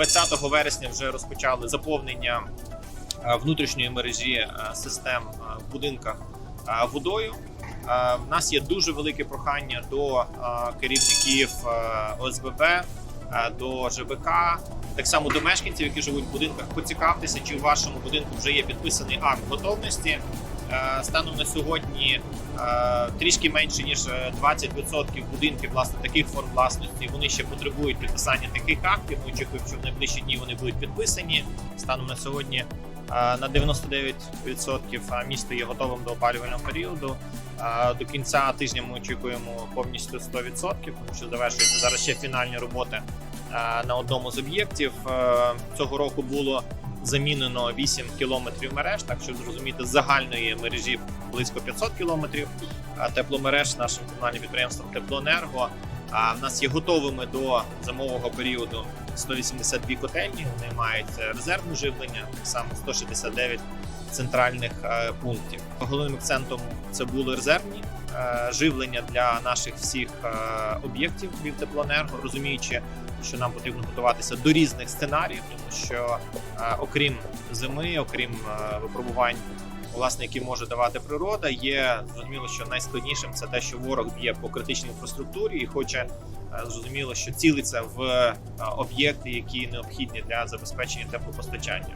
20 вересня вже розпочали заповнення внутрішньої мережі систем в будинках водою. В нас є дуже велике прохання до керівників ОСББ, до ЖБК, так само до мешканців, які живуть в будинках. Поцікавтеся, чи в вашому будинку вже є підписаний акт готовності. Е, Станом на сьогодні е, трішки менше ніж е, 20% будинків власне таких форм власності. Вони ще потребують підписання таких актів. Ми очікуємо, що в найближчі дні вони будуть підписані. Станом на сьогодні е, на 99% місто є готовим до опалювального періоду. Е, До кінця тижня ми очікуємо повністю 100%, тому що завершуються зараз ще фінальні роботи е, на одному з об'єктів. Е, Цього року було замінено 8 кілометрів мереж, так що зрозуміти загальної мережі близько 500 кілометрів. Тепломереж нашим комунальним підприємством Теплоенерго. А в нас є готовими до зимового періоду 182 котельні. Вони мають е, резервне живлення, так само 169 центральних е, пунктів. Головним акцентом це були резервні е, живлення для наших всіх е, об'єктів від теплоенерго, розуміючи, що нам потрібно готуватися до різних сценаріїв, тому що окрім зими, окрім випробувань, власне, які може давати природа, є зрозуміло, що найскладнішим це те, що ворог б'є по критичній інфраструктурі і хоче зрозуміло, що цілиться в об'єкти, які необхідні для забезпечення теплопостачання.